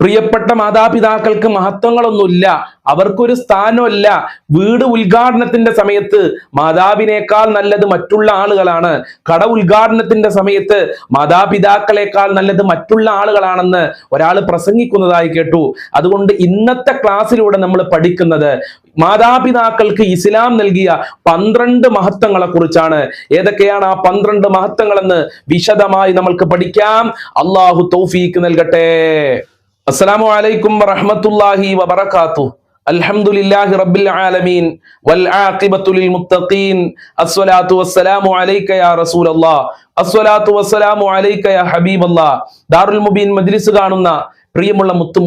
പ്രിയപ്പെട്ട മാതാപിതാക്കൾക്ക് മഹത്വങ്ങളൊന്നുമില്ല. അവർക്കൊരു സ്ഥാനമല്ല. വീട് ഉദ്ഘാടനത്തിന്റെ സമയത്ത് മാതാവിനേക്കാൾ നല്ലത് മറ്റുള്ള ആളുകളാണ്. കട ഉദ്ഘാടനത്തിന്റെ സമയത്ത് മാതാപിതാക്കളെക്കാൾ നല്ലത് മറ്റുള്ള ആളുകളാണെന്ന് ഒരാൾ പ്രസംഗിക്കുന്നതായി കേട്ടു. അതുകൊണ്ട് ഇന്നത്തെ ക്ലാസ്സിലൂടെ നമ്മൾ പഠിക്കുന്നത് മാതാപിതാക്കൾക്ക് ഇസ്ലാം നൽകിയ പന്ത്രണ്ട് മഹത്വങ്ങളെ കുറിച്ചാണ് ഏതൊക്കെയാണ് ആ പന്ത്രണ്ട് മഹത്വങ്ങളെന്ന് വിശദമായി നമ്മൾക്ക് പഠിക്കാം. അള്ളാഹു തൗഫീക്ക് നൽകട്ടെ. അസ്സലാമു അലൈക്കും വറഹ്മത്തുള്ളാഹി അൽഹംദുലില്ലാഹി റബ്ബിൽ ആലമീൻ. മുത്തഖീൻ. അസ്സലാത്തു വസ്സലാമു അലൈക യാ റസൂലല്ലാഹ്. അസ്സലാത്തു വസ്സലാമു അലൈക യാ ഹബീബല്ലാഹ്. ദാറുൽ മുബീൻ മജ്ലിസ് കാണുന്ന പ്രിയമുള്ള മുത്തു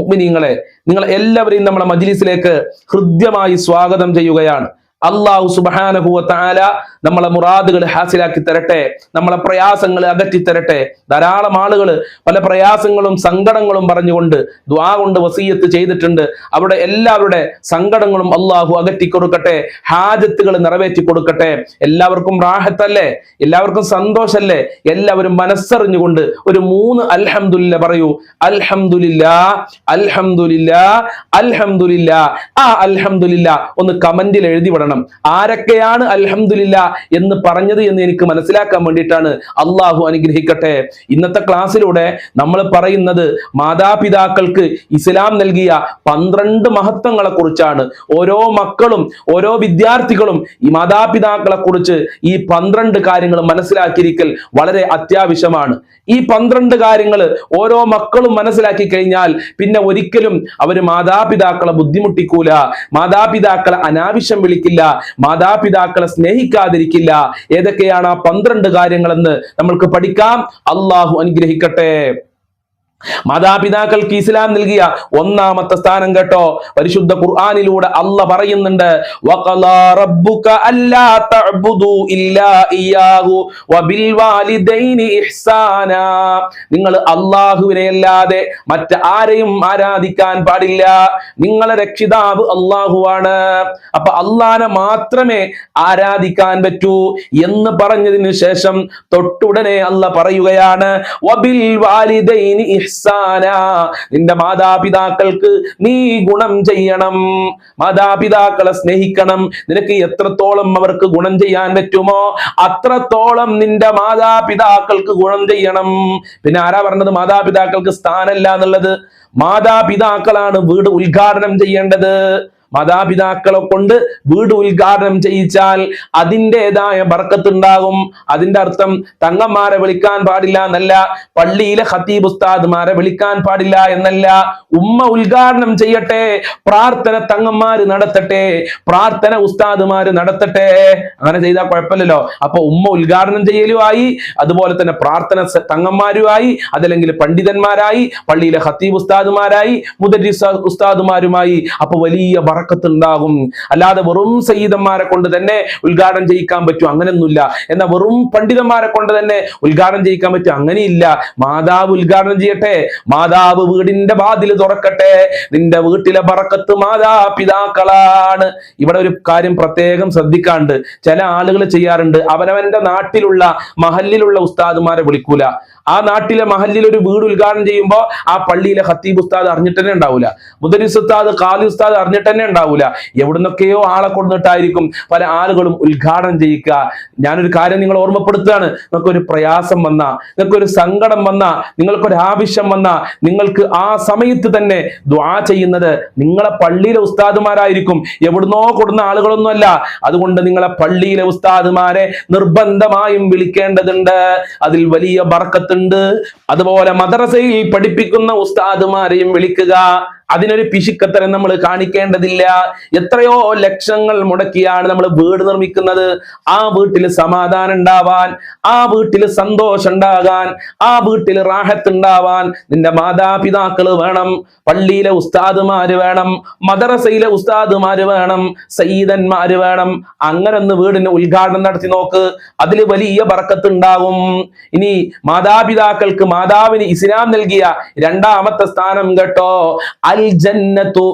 നിങ്ങൾ എല്ലാവരെയും നമ്മുടെ മജ്ലിസിലേക്ക് ഹൃദ്യമായി സ്വാഗതം ചെയ്യുകയാണ്. അള്ളാഹു സുബാനഹുവ താല നമ്മളെ മുറാദുകൾ ഹാസിലാക്കി തരട്ടെ നമ്മളെ പ്രയാസങ്ങൾ അകറ്റി തരട്ടെ. ധാരാളം ആളുകൾ പല പ്രയാസങ്ങളും സങ്കടങ്ങളും പറഞ്ഞുകൊണ്ട് ദ്വാ കൊണ്ട് വസീയത്ത് ചെയ്തിട്ടുണ്ട്. അവിടെ എല്ലാവരുടെ സങ്കടങ്ങളും അള്ളാഹു അകറ്റി കൊടുക്കട്ടെ ഹാജത്തുകൾ നിറവേറ്റി കൊടുക്കട്ടെ. എല്ലാവർക്കും റാഹത്തല്ലേ? എല്ലാവർക്കും സന്തോഷല്ലേ? എല്ലാവരും മനസ്സറിഞ്ഞുകൊണ്ട് ഒരു മൂന്ന് അൽഹംദുലില്ല പറയൂ. അൽഹംദുലില്ല അൽഹംദുലില്ല അൽഹംദുലില്ല. ആ അൽഹംദുലില്ല ഒന്ന് കമന്റിൽ എഴുതി വിടണം. ആരൊക്കെയാണ് അലഹമില്ല എന്ന് പറഞ്ഞത് എന്ന് എനിക്ക് മനസ്സിലാക്കാൻ വേണ്ടിയിട്ടാണ് അള്ളാഹു അനുഗ്രഹിക്കട്ടെ. ഇന്നത്തെ ക്ലാസ്സിലൂടെ നമ്മൾ പറയുന്നത് മാതാപിതാക്കൾക്ക് ഇസ്ലാം നൽകിയ പന്ത്രണ്ട് മഹത്വങ്ങളെ കുറിച്ചാണ് ഓരോ മക്കളും ഓരോ വിദ്യാർത്ഥികളും ഈ മാതാപിതാക്കളെ കുറിച്ച് ഈ പന്ത്രണ്ട് കാര്യങ്ങൾ മനസ്സിലാക്കിയിരിക്കൽ വളരെ അത്യാവശ്യമാണ്. ഈ പന്ത്രണ്ട് കാര്യങ്ങൾ ഓരോ മക്കളും മനസ്സിലാക്കി കഴിഞ്ഞാൽ പിന്നെ ഒരിക്കലും അവർ മാതാപിതാക്കളെ ബുദ്ധിമുട്ടിക്കൂല. മാതാപിതാക്കളെ അനാവശ്യം വിളിക്കില്ല. മാതാപിതാക്കളെ സ്നേഹിക്കാതിരിക്കില്ല. ഏതൊക്കെയാണ് ആ പന്ത്രണ്ട് കാര്യങ്ങളെന്ന് നമ്മൾക്ക് പഠിക്കാം. അള്ളാഹു അനുഗ്രഹിക്കട്ടെ. മാതാപിതാക്കൾക്ക് ഇസ്ലാം നൽകിയ ഒന്നാമത്തെ സ്ഥാനം കേട്ടോ. പരിശുദ്ധ ഖുർആാനിലൂടെ അല്ല പറയുന്നുണ്ട് നിങ്ങൾ അള്ളാഹുവിനെ അല്ലാതെ മറ്റ് ആരെയും ആരാധിക്കാൻ പാടില്ല. നിങ്ങളെ രക്ഷിതാവ് അള്ളാഹുവാണ് അപ്പൊ അള്ളാനെ മാത്രമേ ആരാധിക്കാൻ പറ്റൂ എന്ന് പറഞ്ഞതിന് ശേഷം തൊട്ടുടനെ അല്ല പറയുകയാണ് വബിൽ വാലിദൈനി നിന്റെ മാതാപിതാക്കൾക്ക് നീ ഗുണം ചെയ്യണം. മാതാപിതാക്കളെ സ്നേഹിക്കണം. നിനക്ക് എത്രത്തോളം അവർക്ക് ഗുണം ചെയ്യാൻ പറ്റുമോ അത്രത്തോളം നിന്റെ മാതാപിതാക്കൾക്ക് ഗുണം ചെയ്യണം. പിന്നെ ആരാ പറഞ്ഞത്? മാതാപിതാക്കൾക്ക് സ്ഥാനമല്ല എന്നുള്ളത്? മാതാപിതാക്കളാണ് വീട് ഉദ്ഘാടനം ചെയ്യേണ്ടത്. മാതാപിതാക്കളെ കൊണ്ട് വീട് ഉദ്ഘാടനം ചെയ്യിച്ചാൽ അതിന്റെതായ ബർക്കത്തുണ്ടാകും. അതിന്റെ അർത്ഥം തങ്ങന്മാരെ വിളിക്കാൻ പാടില്ല എന്നല്ല പള്ളിയിലെ ഹത്തീബ് ഉസ്താദ്മാരെ വിളിക്കാൻ പാടില്ല എന്നല്ല. ഉമ്മ ഉദ്ഘാടനം ചെയ്യട്ടെ പ്രാർത്ഥന തങ്ങന്മാര് നടത്തട്ടെ പ്രാർത്ഥന ഉസ്താദ്മാര് നടത്തട്ടെ. അങ്ങനെ ചെയ്താൽ കുഴപ്പമില്ലല്ലോ. അപ്പൊ ഉമ്മ ഉദ്ഘാടനം ചെയ്യലുമായി അതുപോലെ തന്നെ പ്രാർത്ഥന തങ്ങന്മാരുമായി അതല്ലെങ്കിൽ പണ്ഡിതന്മാരായി പള്ളിയിലെ ഹത്തീബ് ഉസ്താദ്മാരായി മുദരിസ് ഉസ്താദുമാരുമായി. അപ്പൊ വലിയ ബറക്കത്തുണ്ടാകും അല്ലാതെ വെറും സയ്യിദന്മാരെ കൊണ്ട് തന്നെ ഉദ്ഘാടനം ചെയ്യിക്കാൻ പറ്റും? അങ്ങനെയൊന്നുമില്ല എന്നാൽ വെറും പണ്ഡിതന്മാരെ കൊണ്ട് തന്നെ ഉദ്ഘാടനം ചെയ്യിക്കാൻ പറ്റും? അങ്ങനെയില്ല. മാതാവ് ഉദ്ഘാടനം ചെയ്യട്ടെ. മാതാവ് വീടിന്റെ വാതിൽ തുറക്കട്ടെ. നിന്റെ വീട്ടിലെ ബറക്കത്ത് മാതാപിതാക്കളാണ്. ഇവിടെ ഒരു കാര്യം പ്രത്യേകം ശ്രദ്ധിക്കാണ്ട്. ചില ആളുകൾ ചെയ്യാറുണ്ട്. അവനവന്റെ നാട്ടിലുള്ള മഹല്ലിലുള്ള ഉസ്താദുമാരെ വിളിക്കൂല. ആ നാട്ടിലെ മഹല്ലിൽ ഒരു വീട് ഉദ്ഘാടനം ചെയ്യുമ്പോൾ ആ പള്ളിയിലെ ഹത്തീബ് ഉസ്താദ് അറിഞ്ഞിട്ട് തന്നെ ഉണ്ടാവില്ല മുദരിസ് ഉസ്താദ് കാലി ഉസ്താദ് അറിഞ്ഞിട്ട് തന്നെ ഉണ്ടാവില്ല എവിടുന്നൊക്കെയോ ആളെ കൊണ്ടിട്ടായിരിക്കും പല ആളുകളും ഉദ്ഘാടനം ചെയ്യിക്കുക. ഞാനൊരു കാര്യം നിങ്ങൾ ഓർമ്മപ്പെടുത്തുകയാണ്. നിങ്ങൾക്കൊരു പ്രയാസം വന്ന നിങ്ങൾക്കൊരു സങ്കടം വന്ന നിങ്ങൾക്കൊരു ആവശ്യം വന്ന നിങ്ങൾക്ക് ആ സമയത്ത് തന്നെ ദ്വാ ചെയ്യുന്നത് നിങ്ങളെ പള്ളിയിലെ ഉസ്താദുമാരായിരിക്കും. എവിടുന്നോ കൊടുന്ന ആളുകളൊന്നുമല്ല. അതുകൊണ്ട് നിങ്ങളെ പള്ളിയിലെ ഉസ്താദുമാരെ നിർബന്ധമായും വിളിക്കേണ്ടതുണ്ട്. അതിൽ വലിയ അതുപോലെ മദ്രസയിൽ പഠിപ്പിക്കുന്ന ഉസ്താദുമാരെയും വിളിക്കുക. അതിനൊരു പിശുക്കത്തരം നമ്മൾ കാണിക്കേണ്ടതില്ല. എത്രയോ ലക്ഷങ്ങൾ മുടക്കിയാണ് നമ്മൾ വീട് നിർമ്മിക്കുന്നത്. ആ വീട്ടിൽ സമാധാനം ഉണ്ടാവാൻ ആ വീട്ടിൽ സന്തോഷം ഉണ്ടാകാൻ ആ വീട്ടിൽ റാഹത്ത് ഉണ്ടാവാൻ നിന്റെ മാതാപിതാക്കൾ വേണം പള്ളിയിലെ ഉസ്താദുമാര് വേണം മദ്രസയിലെ ഉസ്താദുമാര് വേണം സയ്യിദന്മാര് വേണം. അങ്ങനെ ഒന്ന് വീടിന് ഉദ്ഘാടനം നടത്തി നോക്ക്. അതിൽ വലിയ ഉണ്ടാകും ഇനി മാതാപിതാക്കൾക്ക് മാതാവിന് ഇസ്ലാം നൽകിയ രണ്ടാമത്തെ സ്ഥാനം കേട്ടോ. അൽ അൽ ജന്നത്തു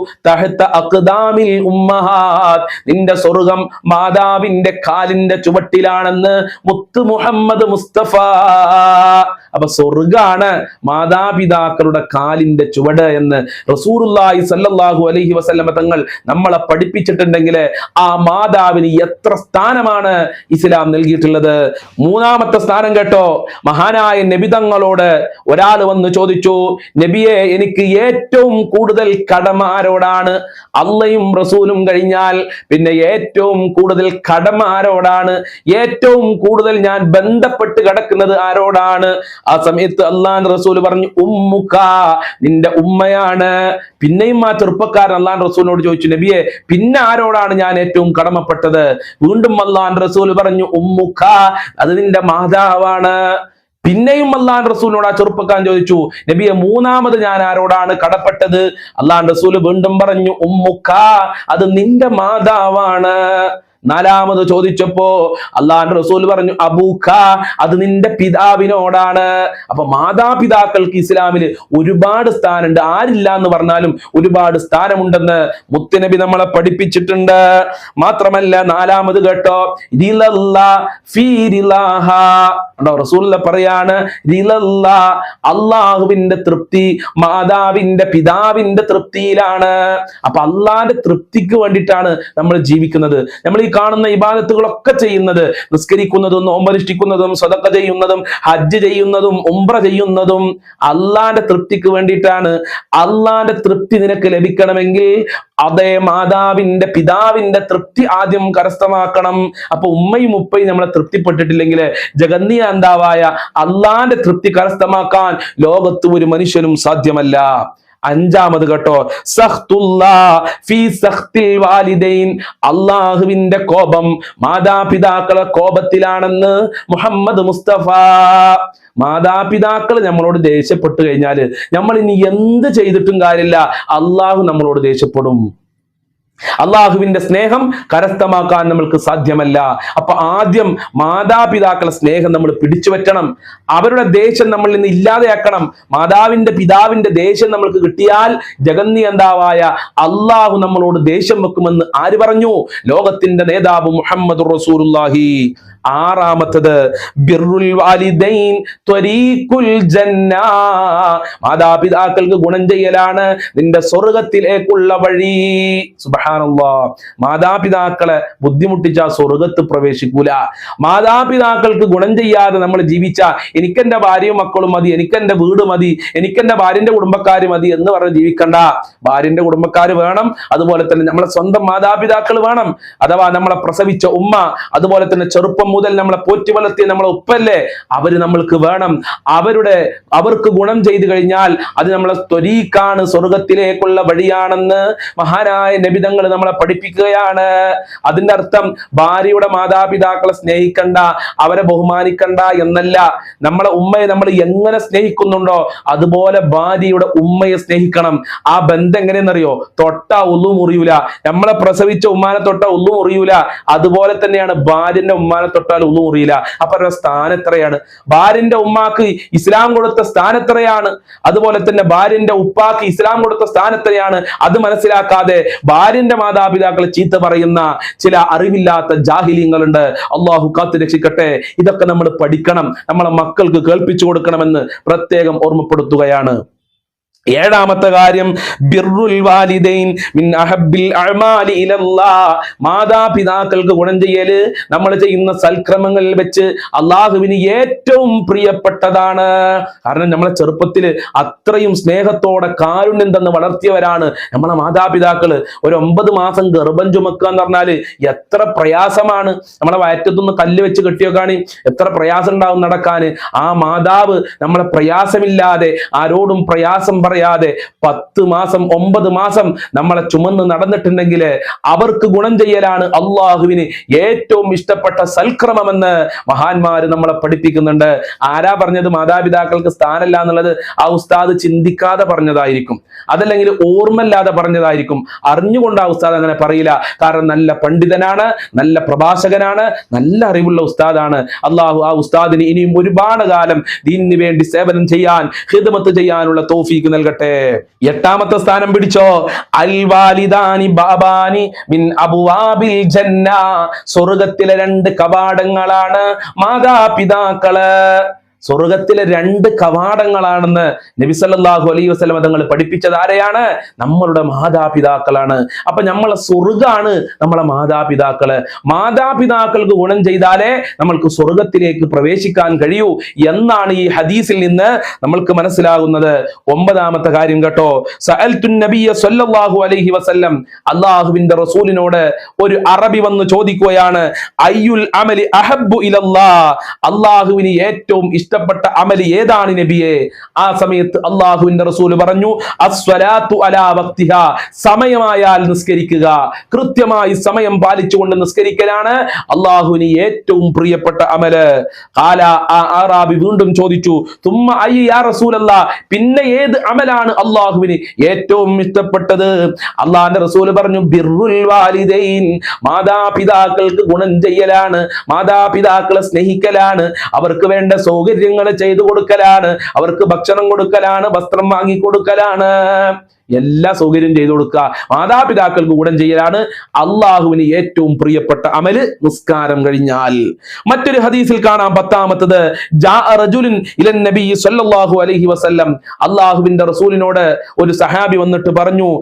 നിന്റെ സ്വർഗം മാതാവിന്റെ കാലിന്റെ ചുവട്ടിലാണെന്ന് മുത്ത് മുഹമ്മദ് മുസ്തഫ. അപ്പൊ സ്വർഗാണ് മാതാപിതാക്കളുടെ കാലിന്റെ ചുവട് എന്ന് റസൂറുല്ലാഹി സല്ലാഹു അലഹി വസല്ലമ തങ്ങൾ നമ്മളെ പഠിപ്പിച്ചിട്ടുണ്ടെങ്കിൽ ആ മാതാവിന് എത്ര സ്ഥാനമാണ് ഇസ്ലാം നൽകിയിട്ടുള്ളത്? മൂന്നാമത്തെ സ്ഥാനം കേട്ടോ. മഹാനായ നബിതങ്ങളോട് ഒരാൾ വന്ന് ചോദിച്ചു നബിയെ എനിക്ക് ഏറ്റവും കൂടുതൽ കടമ ആരോടാണ് അള്ളയും റസൂലും കഴിഞ്ഞാൽ പിന്നെ ഏറ്റവും കൂടുതൽ കടമ ആരോടാണ് ഏറ്റവും കൂടുതൽ ഞാൻ ബന്ധപ്പെട്ട് കിടക്കുന്നത് ആരോടാണ്? ആ സമയത്ത് അള്ളാൻ റസൂൽ പറഞ്ഞു ഉമ്മുക്ക നിന്റെ ഉമ്മയാണ്. പിന്നെയും ആ ചെറുപ്പക്കാരൻ അള്ളാൻ റസൂലിനോട് ചോദിച്ചു നബിയെ പിന്നെ ആരോടാണ് ഞാൻ ഏറ്റവും കടമപ്പെട്ടത്? വീണ്ടും അള്ളാൻ റസൂൽ പറഞ്ഞു ഉമ്മുക്ക അത് നിന്റെ മാതാവാണ്. പിന്നെയും അള്ളാൻ റസൂലിനോട് ആ ചെറുപ്പക്കാൻ ചോദിച്ചു നബിയെ മൂന്നാമത് ഞാൻ ആരോടാണ് കടപ്പെട്ടത്? അള്ളാൻ റസൂൽ വീണ്ടും പറഞ്ഞു ഉമ്മുക്ക അത് നിന്റെ മാതാവാണ്. നാലാമത് ചോദിച്ചപ്പോ അള്ളാഹ് റസൂൽ പറഞ്ഞു അബൂഖ അത് നിന്റെ പിതാവിനോടാണ്. അപ്പൊ മാതാപിതാക്കൾക്ക് ഇസ്ലാമിൽ ഒരുപാട് സ്ഥാനമുണ്ട്. ആരില്ല എന്ന് പറഞ്ഞാലും ഒരുപാട് സ്ഥാനമുണ്ടെന്ന് മുത്തനബി നമ്മളെ പഠിപ്പിച്ചിട്ടുണ്ട്. മാത്രമല്ല നാലാമത് കേട്ടോ റസൂല പറയാണ് അള്ളാഹുവിന്റെ തൃപ്തി മാതാവിന്റെ പിതാവിന്റെ തൃപ്തിയിലാണ്. അപ്പൊ അള്ളാന്റെ തൃപ്തിക്ക് വേണ്ടിയിട്ടാണ് നമ്മൾ ജീവിക്കുന്നത്. നമ്മൾ ഈ കാണുന്ന ഇബാദത്തുകളൊക്കെ ചെയ്യുന്നത് നിസ്കരിക്കുന്നതും നോമ്പനുഷ്ഠിക്കുന്നതും സ്വതക്ക ചെയ്യുന്നതും ഹജ്ജ് ചെയ്യുന്നതും ഉംറ ചെയ്യുന്നതും അള്ളാന്റെ തൃപ്തിക്ക് വേണ്ടിയിട്ടാണ്. അള്ളാന്റെ തൃപ്തി നിനക്ക് ലഭിക്കണമെങ്കിൽ അതേ മാതാവിന്റെ പിതാവിന്റെ തൃപ്തി ആദ്യം കരസ്ഥമാക്കണം. അപ്പൊ ഉമ്മയും ഉപ്പയും നമ്മളെ തൃപ്തിപ്പെട്ടിട്ടില്ലെങ്കിൽ ജഗന്നിയാന്താവായ അള്ളാന്റെ തൃപ്തി കരസ്ഥമാക്കാൻ ലോകത്ത് ഒരു മനുഷ്യനും സാധ്യമല്ല. അഞ്ചാമത് കേട്ടോ. അള്ളാഹുവിന്റെ കോപം മാതാപിതാക്കളെ കോപത്തിലാണെന്ന് മുഹമ്മദ് മുസ്തഫ. മാതാപിതാക്കൾ നമ്മളോട് ദേഷ്യപ്പെട്ടു കഴിഞ്ഞാൽ നമ്മൾ ഇനി എന്ത് ചെയ്തിട്ടും കാര്യമില്ല. അള്ളാഹു നമ്മളോട് ദേഷ്യപ്പെടും. അള്ളാഹുവിന്റെ സ്നേഹം കരസ്ഥമാക്കാൻ നമ്മൾക്ക് സാധ്യമല്ല. അപ്പൊ ആദ്യം മാതാപിതാക്കളുടെ സ്നേഹം നമ്മൾ പിടിച്ചു പറ്റണം. അവരുടെ ദേഷ്യം നമ്മൾ നിന്ന് ഇല്ലാതെയാക്കണം. മാതാവിന്റെ പിതാവിന്റെ ദേഷ്യം നമ്മൾക്ക് കിട്ടിയാൽ ജഗന്നി എന്താവായ അള്ളാഹു നമ്മളോട് ദേഷ്യം വെക്കുമെന്ന് ആര് പറഞ്ഞു? ലോകത്തിന്റെ നേതാവ് മുഹമ്മദ് റസൂലുള്ളാഹി. ആറാമത്തത് ബിർറുൽ വാലിദൈൻ ത്വരീഖുൽ ജന്ന. മാതാപിതാക്കൾക്ക് ഗുണം ചെയ്യലാണ് നിന്റെ സ്വർഗത്തിലേക്കുള്ള വഴി. സുബ്ഹാനല്ലാ. മാതാപിതാക്കളെ ബുദ്ധിമുട്ടിച്ച സ്വർഗത്ത് പ്രവേശിക്കൂല. മാതാപിതാക്കൾക്ക് ഗുണം ചെയ്യാതെ നമ്മൾ ജീവിച്ച എനിക്കെന്റെ ഭാര്യയും മക്കളും മതി എനിക്കെന്റെ വീട് മതി എനിക്കെന്റെ ഭാര്യന്റെ കുടുംബക്കാർ മതി എന്ന് പറഞ്ഞ് ജീവിക്കണ്ട. ഭാര്യന്റെ കുടുംബക്കാർ വേണം അതുപോലെ തന്നെ നമ്മളെ സ്വന്തം മാതാപിതാക്കൾ വേണം. അഥവാ നമ്മളെ പ്രസവിച്ച ഉമ്മ അതുപോലെ തന്നെ ചെറുപ്പം മുതൽ നമ്മളെ പോറ്റി വളർത്തിയ നമ്മളെ ഉപ്പല്ലേ? അവർ നമ്മൾക്ക് വേണം. അവരുടെ അവർക്ക് ഗുണം ചെയ്തു കഴിഞ്ഞാൽ അത് നമ്മളെ ത്വരീക്കാണ് സ്വർഗത്തിലേക്കുള്ള വഴിയാണെന്ന് മഹാനായ നബിതങ്ങൾ നമ്മളെ പഠിപ്പിക്കുകയാണ്. അതിന്റെ അർത്ഥം ഭാര്യയുടെ മാതാപിതാക്കളെ സ്നേഹിക്കണ്ട അവരെ ബഹുമാനിക്കണ്ട എന്നല്ല. നമ്മളെ ഉമ്മയെ നമ്മൾ എങ്ങനെ സ്നേഹിക്കുന്നുണ്ടോ അതുപോലെ ഭാര്യയുടെ ഉമ്മയെ സ്നേഹിക്കണം. ആ ബന്ധം എങ്ങനെയെന്നറിയോ? തൊട്ട ഉള്ളു മുറിയൂല. നമ്മളെ പ്രസവിച്ച ഉമ്മാനെ തൊട്ട ഉള്ളു മുറിയൂല. അതുപോലെ തന്നെയാണ് ഭാര്യന്റെ ഉമ്മാനെ തൊട്ടാൽ ഒന്നും മുറിയില്ല. അപ്പൊ അവരുടെ സ്ഥാനം എത്രയാണ്? ഭാര്യന്റെ ഉമ്മാക്ക് ഇസ്ലാം കൊടുത്ത സ്ഥാനം എത്രയാണ്? അതുപോലെ തന്നെ ഭാര്യന്റെ ഉപ്പാക്ക് ഇസ്ലാം കൊടുത്ത സ്ഥാനം എത്രയാണ്? അത് മനസ്സിലാക്കാതെ ഭാര്യന്റെ മാതാപിതാക്കൾ ചീത്ത പറയുന്ന ചില അറിവില്ലാത്ത ജാഹിലിയങ്ങളുണ്ട് അള്ളാഹു കാത്തു രക്ഷിക്കട്ടെ. ഇതൊക്കെ നമ്മൾ പഠിക്കണം. നമ്മളെ മക്കൾക്ക് കേൾപ്പിച്ചു കൊടുക്കണമെന്ന് പ്രത്യേകം ഓർമ്മപ്പെടുത്തുകയാണ്. ഏഴാമത്തെ കാര്യം ബിർറുൽ വാലിദൈൻ മിൻ അഹബ്ബിൽ അഅമാലി ഇലല്ലാ. മാതാപിതാക്കൾക്ക് ഗുണം ചെയ്യൽ നമ്മൾ ചെയ്യുന്ന സൽക്രമങ്ങളിൽ വെച്ച് അള്ളാഹുവിന് ഏറ്റവും പ്രിയപ്പെട്ടതാണ്. കാരണം നമ്മളെ ചെറുപ്പത്തിൽ അത്രയും സ്നേഹത്തോടെ കാരുണ്യം തന്ന് വളർത്തിയവരാണ് നമ്മളെ മാതാപിതാക്കൾ ഒരു ഒമ്പത് മാസം ഗർഭം ചുമക്കുക എന്ന് പറഞ്ഞാൽ എത്ര പ്രയാസമാണ്. നമ്മളെ വയറ്റത്തുനിന്ന് കല്ല് വെച്ച് കെട്ടിയൊക്കെയാണ് എത്ര പ്രയാസം ഉണ്ടാവും നടക്കാന് ആ മാതാവ് നമ്മളെ പ്രയാസമില്ലാതെ ആരോടും പ്രയാസം പറയാതെ പത്ത് മാസം ഒമ്പത് മാസം നമ്മളെ ചുമന്ന് നടന്നിട്ടുണ്ടെങ്കിൽ അവർക്ക് ഗുണം ചെയ്യലാണ് അള്ളാഹുവിന് ഏറ്റവും ഇഷ്ടപ്പെട്ട സൽക്രമമെന്ന് മഹാന്മാര് നമ്മളെ പഠിപ്പിക്കുന്നുണ്ട്. ആരാ പറഞ്ഞത്? മാതാപിതാക്കൾക്ക് സ്ഥാനമില്ല എന്നുള്ളത് ആ ഉസ്താദ് ചിന്തിക്കാതെ പറഞ്ഞതായിരിക്കും. അതല്ലെങ്കിൽ ഓർമ്മല്ലാതെ പറഞ്ഞതായിരിക്കും. അറിഞ്ഞുകൊണ്ട് ആ ഉസ്താദ് അങ്ങനെ പറയില്ല. കാരണം നല്ല പണ്ഡിതനാണ് നല്ല പ്രഭാഷകനാണ് നല്ല അറിവുള്ള ഉസ്താദാണ്. അള്ളാഹു ആ ഉസ്താദിന് ഇനിയും ഒരുപാട് കാലം ദീനിന് വേണ്ടി സേവനം ചെയ്യാൻ ഹിദമത്ത് ചെയ്യാനുള്ള തോഫീക്ക് നൽകട്ടെ നൽകട്ടെ. എട്ടാമത്തെ സ്ഥാനം പിടിച്ചോ? അൽവാലിദാനി ബാബാനി മിൻ അബുവാബിൽ ജന്ന. സ്വർഗത്തിലെ രണ്ട് കവാടങ്ങളാണ് മാതാപിതാക്കൾ. സ്വർഗത്തിലെ രണ്ട് കവാടങ്ങളാണെന്ന് നബിസല്ലാഹു അലൈ വസല്ലം തങ്ങൾ പഠിപ്പിച്ചത് ആരെയാണ്? നമ്മളുടെ മാതാപിതാക്കളാണ്. അപ്പൊ നമ്മളെ സ്വർഗാണ് നമ്മളെ മാതാപിതാക്കൾ. മാതാപിതാക്കൾക്ക് ഗുണം ചെയ്താലേ നമ്മൾക്ക് സ്വർഗത്തിലേക്ക് പ്രവേശിക്കാൻ കഴിയൂ എന്നാണ് ഈ ഹദീസിൽ നിന്ന് നമ്മൾക്ക് മനസ്സിലാകുന്നത്. ഒമ്പതാമത്തെ കാര്യം കേട്ടോ. സല്ലല്ലാഹു അലൈഹി വസല്ലം അള്ളാഹുവിന്റെ റസൂലിനോട് ഒരു അറബി വന്ന് ചോദിക്കുകയാണ് അയ്യുൽ അമലി അഹബു ഇലല്ലാ? അള്ളാഹുവിന് ഏറ്റവും ഇഷ്ടപ്പെട്ട അമലി ഏതാണ് നബിയെ? ആ സമയത്ത് അള്ളാഹുവിന്റെ റസൂൽ പറഞ്ഞു അലാ വക്തിഹ. സമയമായാൽ നിസ്കരിക്കുക. കൃത്യമായി സമയം പാലിച്ചുകൊണ്ട് നിസ്കരിക്കലാണ് അള്ളാഹുവിന് ഏറ്റവും പ്രിയപ്പെട്ട അമൽ. കാല ആ ആറാബി വീണ്ടും ചോദിച്ചു തുമ്മ അയ്യ റസൂലല്ല? പിന്നെ ഏത് അമലാണ് അള്ളാഹുവിന് ഏറ്റവും ഇഷ്ടപ്പെട്ടത്? അള്ളാഹിന്റെ റസൂൽ പറഞ്ഞു ബിർറുൽ വാലിദൈൻ. മാതാപിതാക്കൾക്ക് ഗുണം ചെയ്യലാണ് മാതാപിതാക്കളെ സ്നേഹിക്കലാണ്. അവർക്ക് വേണ്ട സൗകര്യങ്ങൾ ചെയ്തു കൊടുക്കലാണ്. അവർക്ക് ഭക്ഷണം കൊടുക്കലാണ് വസ്ത്രം വാങ്ങി കൊടുക്കലാണ്. എല്ലാ സൗകര്യം ചെയ്തു കൊടുക്കുക. മാതാപിതാക്കൾക്ക് ഗുണം ചെയ്യലാണ്. അള്ളാഹുവിന് ഏറ്റവും പ്രിയപ്പെട്ട അമൽ നിസ്കാരം കഴിഞ്ഞാൽ. മറ്റൊരു ഹദീസിൽ കാണാം. പത്താമത്തത് അലൈഹി വസല്ലം. അള്ളാഹുവിന്റെ റസൂലിനോട് ഒരു സഹാബി വന്നിട്ട് പറഞ്ഞു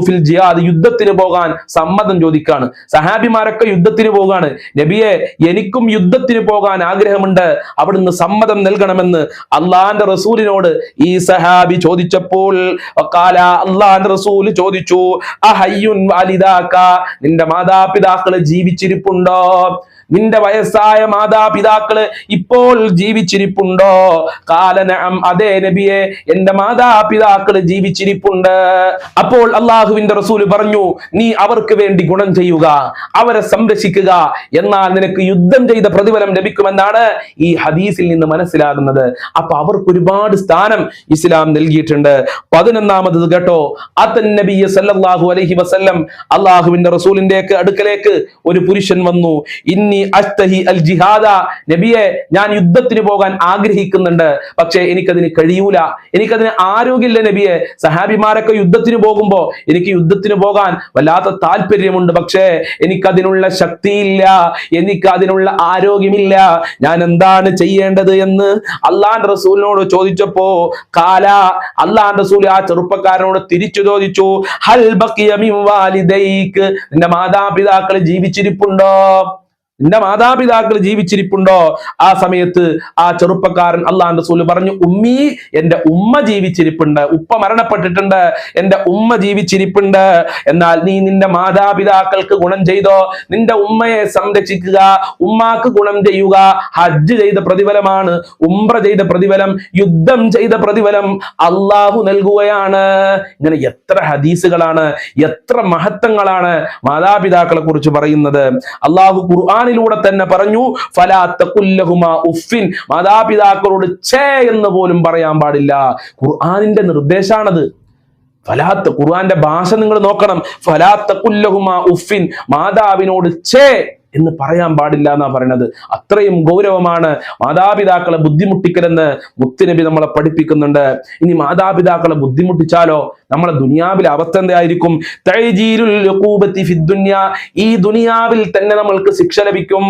ഫിൽ ജിയാദ് യുദ്ധത്തിന് പോകാൻ സമ്മതം ചോദിക്കാണ്. സഹാബിമാരൊക്കെ യുദ്ധത്തിന് പോകാണ്. നബിയെ എനിക്കും യുദ്ധത്തിന് പോകാൻ ആഗ്രഹമുണ്ട്. അവിടുന്ന് സമ്മതം നൽകണമെന്ന് അള്ളാന്റെ റസൂലിനോട് ഈ സഹാബി ചോദിച്ചപ്പോൾ കാല അള്ളാന്റെ റസൂൽ ചോദിച്ചു അഹയ്യുൻ വാലിദാക്ക? നിന്റെ മാതാപിതാക്കൾ ജീവിച്ചിരിപ്പുണ്ടോ? നിന്റെ വയസ്സായ മാതാപിതാക്കൾ ഇപ്പോൾ ജീവിച്ചിരിപ്പുണ്ടോ? കാലനം അതേ നബിയെ എന്റെ മാതാപിതാക്കൾ ജീവിച്ചിരിപ്പുണ്ട്. അപ്പോൾ അള്ളാഹുവിന്റെ റസൂൽ പറഞ്ഞു നീ അവർക്ക് വേണ്ടി ഗുണം ചെയ്യുക അവരെ സംരക്ഷിക്കുക. എന്നാൽ നിനക്ക് യുദ്ധം ചെയ്ത പ്രതിഫലം ലഭിക്കുമെന്നാണ് ഈ ഹദീസിൽ നിന്ന് മനസ്സിലാകുന്നത്. അപ്പൊ അവർക്ക് ഒരുപാട് സ്ഥാനം ഇസ്ലാം നൽകിയിട്ടുണ്ട്. പതിനൊന്നാമത് കേട്ടോ അതൻ നബി സല്ലല്ലാഹു അലൈഹി വസല്ലം. അള്ളാഹുവിന്റെ റസൂലിന്റെ അടുക്കലേക്ക് ഒരു പുരുഷൻ വന്നു. ഇന്നി അൽ ജിഹാദ. നബിയെ ഞാൻ യുദ്ധത്തിന് പോകാൻ ആഗ്രഹിക്കുന്നുണ്ട്. പക്ഷേ എനിക്കതിന് കഴിയൂല. എനിക്കതിന് ആരോഗ്യമില്ല നബിയെ. സഹാബിമാരൊക്കെ യുദ്ധത്തിന് പോകുമ്പോ എനിക്ക് യുദ്ധത്തിന് പോകാൻ വല്ലാത്ത താല്പര്യമുണ്ട്. പക്ഷേ എനിക്കതിനുള്ള ശക്തിയില്ല. എനിക്ക് അതിനുള്ള ആരോഗ്യമില്ല. ഞാൻ എന്താണ് ചെയ്യേണ്ടത് എന്ന് അള്ളാന്റെ റസൂലിനോട് ചോദിച്ചപ്പോ കാല. അള്ളാന്റെ റസൂൽ ആ ചെറുപ്പക്കാരനോട് തിരിച്ചു ചോദിച്ചു ഹൽ വാലിദൈക്ക്? നിന്റെ മാതാപിതാക്കൾ ജീവിച്ചിരിപ്പുണ്ടോ? നിന്റെ മാതാപിതാക്കൾ ജീവിച്ചിരിപ്പുണ്ടോ? ആ സമയത്ത് ആ ചെറുപ്പക്കാരൻ അള്ളാന്റെ റസൂൽ പറഞ്ഞു ഉമ്മി എന്റെ ഉമ്മ ജീവിച്ചിരിപ്പുണ്ട്. ഉപ്പ മരണപ്പെട്ടിട്ടുണ്ട്. എന്റെ ഉമ്മ ജീവിച്ചിരിപ്പുണ്ട്. എന്നാൽ നീ നിന്റെ മാതാപിതാക്കൾക്ക് ഗുണം ചെയ്തോ? നിന്റെ ഉമ്മയെ സംരക്ഷിക്കുക ഉമ്മാക്ക് ഗുണം ചെയ്യുക. ഹജ്ജ് ചെയ്ത പ്രതിഫലമാണ് ഉംറ ചെയ്ത പ്രതിഫലം യുദ്ധം ചെയ്ത പ്രതിഫലം അള്ളാഹു നൽകുകയാണ്. ഇങ്ങനെ എത്ര ഹദീസുകളാണ് എത്ര മഹത്വങ്ങളാണ് മാതാപിതാക്കളെ കുറിച്ച് പറയുന്നത്. അള്ളാഹു ഖുർആാനിലൂടെ തന്നെ പറഞ്ഞു ഫലാത്തകുല്ലഹുമ ഉഫിൻ മാതാപിതാക്കളോട് ഛേ എന്ന് പോലും പറയാൻ പാടില്ല. ഖുർആാനിന്റെ നിർദ്ദേശാണത്. ഫലാത്ത് ഖുർആന്റെ ഭാഷ നിങ്ങൾ നോക്കണം. ഫലാത്തകുല്ലഹുമ ഉഫിൻ മാതാവിനോട് ഛേ എന്ന് പറയാൻ പാടില്ല എന്നാ പറയണത്. അത്രയും ഗൗരവമാണ് മാതാപിതാക്കളെ ബുദ്ധിമുട്ടിക്കലെന്ന് മുത്തുനബി നമ്മളെ പഠിപ്പിക്കുന്നുണ്ട്. ഇനി മാതാപിതാക്കളെ ബുദ്ധിമുട്ടിച്ചാലോ നമ്മളെ ദുനിയാവിലെ അവസ്ഥ എന്തായിരിക്കും. ഈ ദുനിയാവിൽ തന്നെ നമ്മൾക്ക് ശിക്ഷ ലഭിക്കും.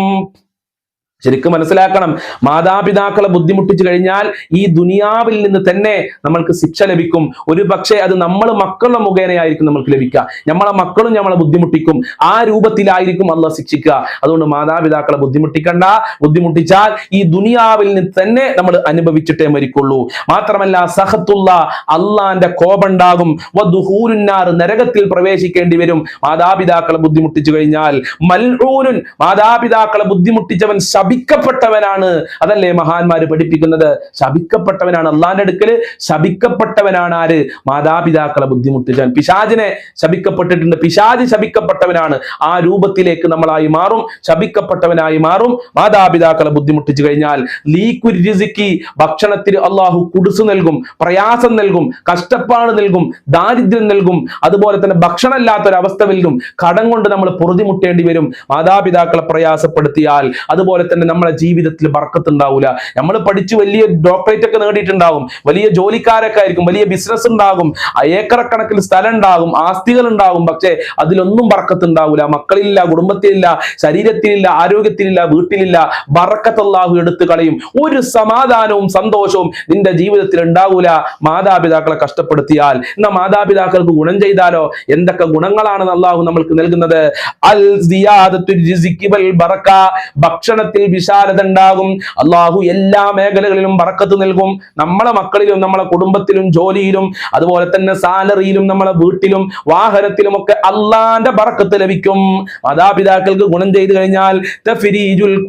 ശരിക്കും മനസ്സിലാക്കണം. മാതാപിതാക്കളെ ബുദ്ധിമുട്ടിച്ചു കഴിഞ്ഞാൽ ഈ ദുനിയാവിൽ നിന്ന് തന്നെ നമ്മൾക്ക് ശിക്ഷ ലഭിക്കും. ഒരു പക്ഷേ അത് നമ്മൾ മക്കളുടെ മുഖേനയായിരിക്കും നമ്മൾക്ക് ലഭിക്കുക. നമ്മളെ മക്കളും നമ്മളെ ബുദ്ധിമുട്ടിക്കും. ആ രൂപത്തിലായിരിക്കും അല്ല ശിക്ഷിക്കുക. അതുകൊണ്ട് മാതാപിതാക്കളെ ബുദ്ധിമുട്ടിക്കണ്ട. ബുദ്ധിമുട്ടിച്ചാൽ ഈ ദുനിയാവിൽ നിന്ന് തന്നെ നമ്മൾ അനുഭവിച്ചിട്ടേ മരിക്കുള്ളൂ. മാത്രമല്ല സഹത്തുള്ള അള്ളാന്റെ കോപുണ്ടാകും വധുഹൂരുന്നാർ നരകത്തിൽ പ്രവേശിക്കേണ്ടി വരും. മാതാപിതാക്കളെ ബുദ്ധിമുട്ടിച്ചു കഴിഞ്ഞാൽ മൽഊനുൻ മാതാപിതാക്കളെ ബുദ്ധിമുട്ടിച്ചവൻ ശപിക്കപ്പെട്ടവനാണ്. അതല്ലേ മഹാന്മാര് പഠിപ്പിക്കുന്നത്? ശപിക്കപ്പെട്ടവനാണ് അള്ളാന്റെ അടുക്കൽ. ശപിക്കപ്പെട്ടവനാണ് ആര്? മാതാപിതാക്കളെ ബുദ്ധിമുട്ടിച്ചാൽ. പിശാചിനെ ശപിക്കപ്പെട്ടിട്ടുണ്ട്. പിശാജ് ശപിക്കപ്പെട്ടവനാണ്. ആ രൂപത്തിലേക്ക് നമ്മളായി മാറും. ശപിക്കപ്പെട്ടവനായി മാറും. മാതാപിതാക്കളെ ബുദ്ധിമുട്ടിച്ചു കഴിഞ്ഞാൽ ലീക്കുരി രിസിക്കി ഭക്ഷണത്തിന് അള്ളാഹു കുടുസ് നൽകും പ്രയാസം നൽകും കഷ്ടപ്പാട് നൽകും ദാരിദ്ര്യം നൽകും അതുപോലെ തന്നെ ഭക്ഷണമില്ലാത്തൊരവസ്ഥ നൽകും കടം കൊണ്ട് നമ്മൾ പൊറുതിമുട്ടേണ്ടി വരും. മാതാപിതാക്കളെ പ്രയാസപ്പെടുത്തിയാൽ അതുപോലെ തന്നെ തന്നെ നമ്മളെ ജീവിതത്തിൽ ബർക്കത്തുണ്ടാവില്ല നമ്മൾ പഠിച്ച് വലിയ ഡോക്ടറേറ്റ് ഒക്കെ നേടിയിട്ടുണ്ടാവും. വലിയ ജോലിക്കാരൊക്കെ ആയിരിക്കും വലിയ ബിസിനസ് ഉണ്ടാകും. ഏക്കറക്കണക്കിൽ സ്ഥലം ഉണ്ടാകും ആസ്തികൾ ഉണ്ടാകും പക്ഷേ അതിലൊന്നും ബർക്കത്തുണ്ടാവില്ല മക്കളില്ല കുടുംബത്തിലില്ല ശരീരത്തിലില്ല ആരോഗ്യത്തിലില്ല വീട്ടിലില്ല. ബറക്കത്തല്ലാഹു എടുത്തു കളയും. ഒരു സമാധാനവും സന്തോഷവും നിന്റെ ജീവിതത്തിൽ ഉണ്ടാവൂല. മാതാപിതാക്കളെ കഷ്ടപ്പെടുത്തിയാൽ. എന്നാ മാതാപിതാക്കൾക്ക് ഗുണം ചെയ്താലോ? എന്തൊക്കെ ഗുണങ്ങളാണ് അള്ളാഹു നമ്മൾക്ക് നൽകുന്നത്? അൽ ഭക്ഷണത്തിൽ വിശാലത ഉണ്ടാകും അള്ളാഹു എല്ലാ മേഖലകളിലും വറക്കത്ത് നൽകും. നമ്മളെ മക്കളിലും നമ്മളെ കുടുംബത്തിലും ജോലിയിലും അതുപോലെ തന്നെ സാലറിയിലും നമ്മളെ വീട്ടിലും വാഹനത്തിലും ഒക്കെ അള്ളാന്റെ പറക്കത്ത് ലഭിക്കും. മാതാപിതാക്കൾക്ക് ഗുണം ചെയ്തു കഴിഞ്ഞാൽ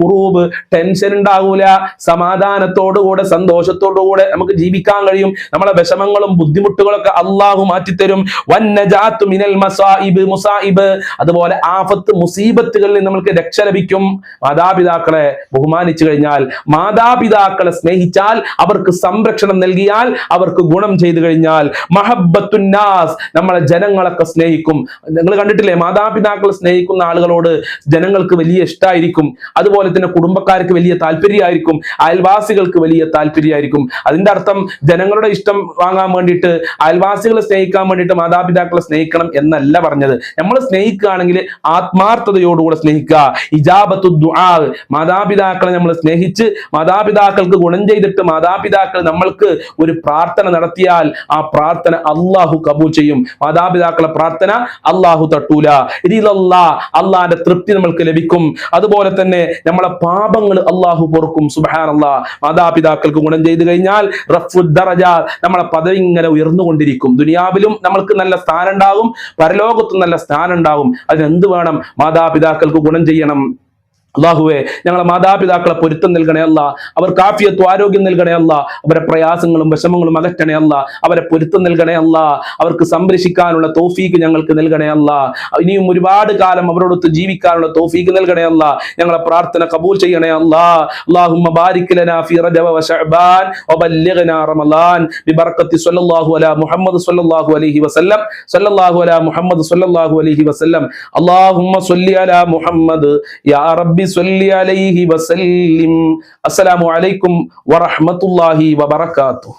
കുറൂബ് ടെൻഷൻ ഉണ്ടാകൂല സമാധാനത്തോടുകൂടെ സന്തോഷത്തോടുകൂടെ നമുക്ക് ജീവിക്കാൻ കഴിയും. നമ്മളെ വിഷമങ്ങളും ബുദ്ധിമുട്ടുകളൊക്കെ അള്ളാഹു മാറ്റിത്തരും. വന്നജാത്തു മിനൽ മസായിബ് മുസായിബ്. അതുപോലെ ആഫത്ത് മുസീബത്തുകളിൽ നമ്മൾക്ക് രക്ഷ ലഭിക്കും. മാതാപിതാക്കളെ ബഹുമാനിച്ചു കഴിഞ്ഞാൽ മാതാപിതാക്കളെ സ്നേഹിച്ചാൽ അവർക്ക് സംരക്ഷണം നൽകിയാൽ അവർക്ക് ഗുണം ചെയ്തു കഴിഞ്ഞാൽ മഹബത്തുന്നാസ് നമ്മളെ ജനങ്ങളൊക്കെ സ്നേഹിക്കും. നിങ്ങൾ കണ്ടിട്ടില്ലേ? മാതാപിതാക്കളെ സ്നേഹിക്കുന്ന ആളുകളോട് ജനങ്ങൾക്ക് വലിയ ഇഷ്ടമായിരിക്കും അതുപോലെ തന്നെ കുടുംബക്കാർക്ക് വലിയ താല്പര്യമായിരിക്കും. അയൽവാസികൾക്ക് വലിയ താല്പര്യമായിരിക്കും. അതിന്റെ അർത്ഥം ജനങ്ങളുടെ ഇഷ്ടം വാങ്ങാൻ വേണ്ടിയിട്ട് അയൽവാസികളെ സ്നേഹിക്കാൻ വേണ്ടിയിട്ട് മാതാപിതാക്കളെ സ്നേഹിക്കണം എന്നല്ല പറഞ്ഞത്. നമ്മൾ സ്നേഹിക്കുകയാണെങ്കിൽ ആത്മാർത്ഥതയോടുകൂടെ സ്നേഹിക്കുക. ഇജാബത്തു ദുആ മാതാപിതാക്കളെ നമ്മൾ സ്നേഹിച്ച് മാതാപിതാക്കൾക്ക് ഗുണം ചെയ്തിട്ട് മാതാപിതാക്കൾ നമ്മൾക്ക് ഒരു പ്രാർത്ഥന നടത്തിയാൽ ആ പ്രാർത്ഥന അള്ളാഹു കബൂൽ ചെയ്യും. മാതാപിതാക്കളെ പ്രാർത്ഥന അള്ളാഹു തട്ടൂല. ഇതിലല്ലാ അള്ളാന്റെ തൃപ്തി നമ്മൾക്ക് ലഭിക്കും. അതുപോലെ തന്നെ നമ്മളെ പാപങ്ങൾ അള്ളാഹു പൊറുക്കും. സുബാനല്ലാ മാതാപിതാക്കൾക്ക് ഗുണം ചെയ്തു കഴിഞ്ഞാൽ റഫു ദറജ നമ്മളെ പദവി ഇങ്ങനെ ഉയർന്നുകൊണ്ടിരിക്കും. ദുനിയാവിലും നമ്മൾക്ക് നല്ല സ്ഥാനം ഉണ്ടാകും. പരലോകത്തും നല്ല സ്ഥാനം ഉണ്ടാകും. അതിനെന്ത് വേണം? മാതാപിതാക്കൾക്ക് ഗുണം ചെയ്യണം. അള്ളാഹുവെ ഞങ്ങളെ മാതാപിതാക്കളെ പൊരുത്തം നൽകണേ അല്ല. അവർക്ക് ആഫിയത്വം ആരോഗ്യം നൽകണേ അല്ല. അവരെ പ്രയാസങ്ങളും വിഷമങ്ങളും അകറ്റണേ അല്ല. അവരെ പൊരുത്തം നൽകണേ അല്ല. അവർക്ക് സംരക്ഷിക്കാനുള്ള തോഫീക്ക് ഞങ്ങൾക്ക് നൽകണേ അല്ല. ഇനിയും ഒരുപാട് കാലം അവരോടൊത്ത് ജീവിക്കാനുള്ള തോഫീക്ക് നൽകണേ അല്ല. ഞങ്ങളെ പ്രാർത്ഥന കബൂൽ ചെയ്യണേ അല്ല. അല്ലാഹുമ്മ ബാരിക് ലനാ ഫി റജബ വശഅബാൻ വബല്ലിഗ്നാ റമളാൻ ബിബറകത്തി സ്വല്ലല്ലാഹു അലാ മുഹമ്മദ് സ്വല്ലല്ലാഹു അലൈഹി വസല്ലം. സ്വല്ലല്ലാഹു അലാ മുഹമ്മദ് സ്വല്ലല്ലാഹു അലൈഹി വസല്ലം. അല്ലാഹുമ്മ സ്വല്ലി അലാ മുഹമ്മദ്. യാ റബ്ബി സ്വല്ലി അലൈഹി വസല്ലിം. അസ്സലാമു അലൈക്കും വറഹ്മത്തുള്ളാഹി വബറകാതുഹു